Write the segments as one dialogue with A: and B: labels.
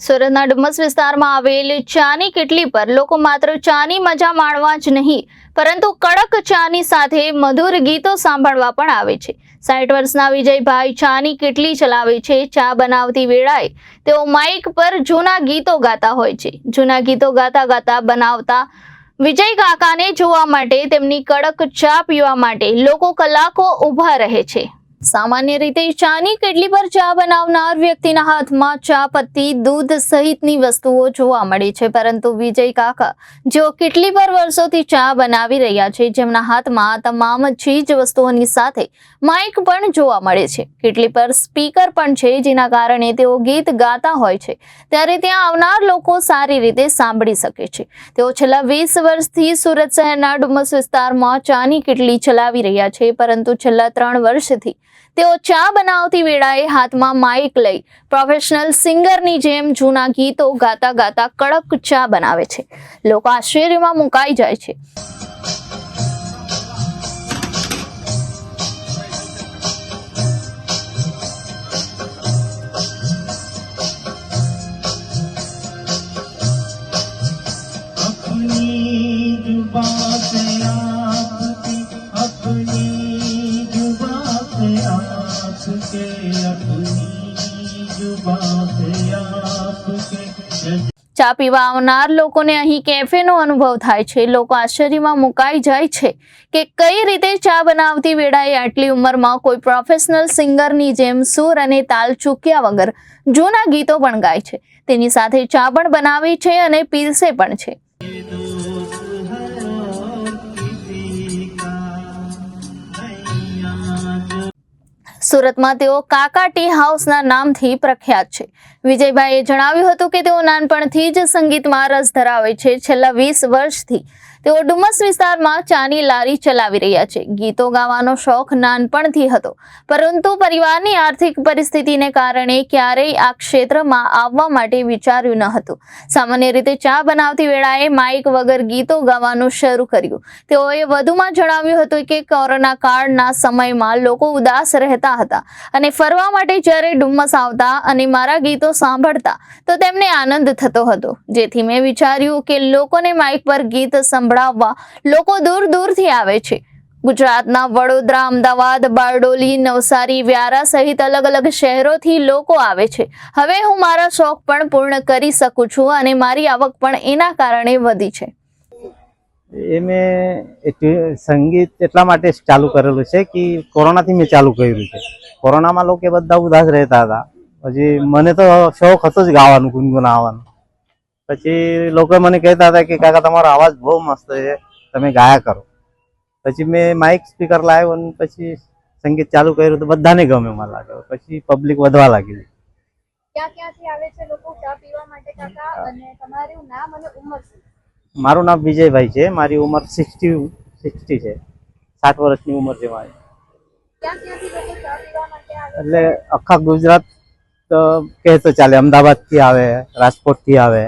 A: સુરતના ડુમસ વિસ્તારમાં આવેલ ચાની કેટલી પર લોકો માત્ર ચાની મજા માણવા જ નહીં, પરંતુ કડક ચાની સાથે મધુર ગીતો સાંભળવા પણ આવે છે. સાઠ વર્ષના વિજયભાઈ ચાની કેટલી ચલાવે છે, ચા બનાવતી વેળાએ તેઓ માઇક પર જૂના ગીતો ગાતા હોય છે. જૂના ગીતો ગાતા ગાતા બનાવતા વિજય કાકાને જોવા માટે તેમની કડક ચા પીવા માટે લોકો કલાકો ઊભા રહે છે. સામાન્ય રીતે ચાની કેટલી પર ચા બનાવનાર વ્યક્તિના હાથમાં ચા, પત્તી, દૂધ સહિતની વસ્તુઓ જોવા મળે છે. પરંતુ વિજય કાકા જેઓ કેટલી પર વર્ષોથી ચા બનાવી રહ્યા છે, જેમના હાથમાં તમામ ચીજ વસ્તુઓની સાથે માઇક પણ જોવા મળે છે. કેટલી પર સ્પીકર પણ છે, જેના કારણે તેઓ ગીત ગાતા હોય છે. ત્યારે ત્યાં આવનાર લોકો સારી રીતે સાંભળી શકે છે. તેઓ છેલ્લા વીસ વર્ષથી સુરત શહેરના ડુમસ વિસ્તારમાં ચાની કેટલી ચલાવી રહ્યા છે, પરંતુ છેલ્લા ત્રણ વર્ષથી તેઓ ચા બનાવતી વેળાએ હાથમાં માઇક લઈ પ્રોફેશનલ સિંગરની જેમ જૂના ગીતો ગાતા ગાતા કડક ચા બનાવે છે લોકો આશ્ચર્યમાં મુકાઈ જાય છે
B: अपनी जुबां
A: ચા પીવા આવનાર લોકોને અહીં કેફેનો અનુભવ થાય છે. લોકો આશ્ચર્યમાં મુકાઈ જાય છે કે કઈ રીતે ચા બનાવતી વેળાએ આટલી ઉંમરમાં કોઈ પ્રોફેશનલ સિંગરની જેમ સૂર અને તાલ ચૂક્યા વગર જૂના ગીતો પણ ગાય છે. તેની સાથે ચા પણ બનાવી છે અને પીરસે પણ છે. સુરતમાં તેઓ કાકા ટી હાઉસના નામથી પ્રખ્યાત છે. વિજયભાઈએ જણાવ્યું હતું કે તેઓ નાનપણથી જ સંગીતમાં રસ ધરાવે છે. છેલ્લા વીસ વર્ષથી તેઓ ડુમસ વિસ્તારમાં ચાની લારી ચલાવી રહ્યા છે. ગીતો ગાવાનો શોખ નાનપણથી હતો, પરંતુ પરિવારની આર્થિક પરિસ્થિતિને કારણે ક્યારેય આ ક્ષેત્રમાં આવવા માટે વિચાર્યું ન હતું. સામાન્ય રીતે ચા બનાવતી વેળાએ માઇક વગર ગીતો ગાવાનું શરૂ કર્યું. તેઓએ વધુમાં જણાવ્યું હતું કે કોરોના કાળના સમયમાં લોકો ઉદાસ રહેતા હતા અને ફરવા માટે જ્યારે ડુમ્મસ આવતા અને મારા ગીતો સાંભળતા, તો તેમને આનંદ થતો હતો. જેથી મેં વિચાર્યું કે લોકોને માઇક પર ગીત સંભળાવવા લોકો દૂર દૂરથી આવે છે. ગુજરાતના વડોદરા, અમદાવાદ, બારડોલી, નવસારી, વ્યારા સહિત અલગ અલગ શહેરોથી લોકો આવે છે. હવે હું મારા શોખ પણ પૂર્ણ કરી શકું છું અને મારી આવક પણ એના કારણે વધી છે.
C: એ મેં સંગીત એટલા માટે ચાલુ કરેલું છે કે કોરોનાથી મેં ચાલુ કર્યું છે. કોરોનામાં લોકો બધા ઉદાસ રહેતા હતા. પછી મને તો શોખ હતો જ ગાવાનું ગુનગુનાવવાનું પછી લોકો મને કહેતા હતા કે કાકા તમારો અવાજ બહુ મસ્ત છે તમે ગાયા કરો. પછી મેં માઇક સ્પીકર લાવ્યો અને પછી સંગીત ચાલુ કર્યું તો બધાને ગમે મને લાગે. પછી પબ્લિક વધવા લાગી. મારું નામ વિજયભાઈ છે. મારી ઉંમર સિક્સટી સિક્સટી છે. સાત વર્ષની ઉંમર છે મારી. એટલે આખા ગુજરાત તો કહે તો ચાલે. અમદાવાદથી આવે રાજકોટથી આવે.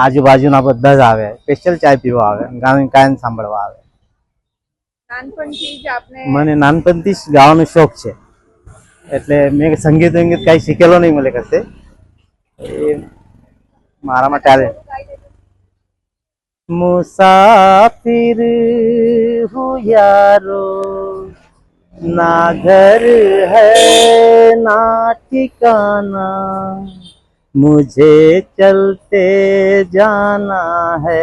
C: આજુબાજુના બધા જ આવે. સ્પેશિયલ ચાય પીવા આવે. ગાવાની ગાયન સાંભળવા આવે. મને નાનપણથી જ ગાવાનો શોખ છે. એટલે મેં સંગીત વિંગીત કાંઈ શીખેલો નહીં મળે કશે. એ મારામાં ટેલેન્ટ મુસાફિર હું યારો. ના ઘર હૈ ના ઠિકાના. मुझे चलते जाना है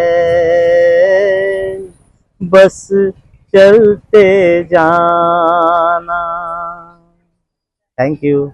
C: बस चलते जाना थैंक यू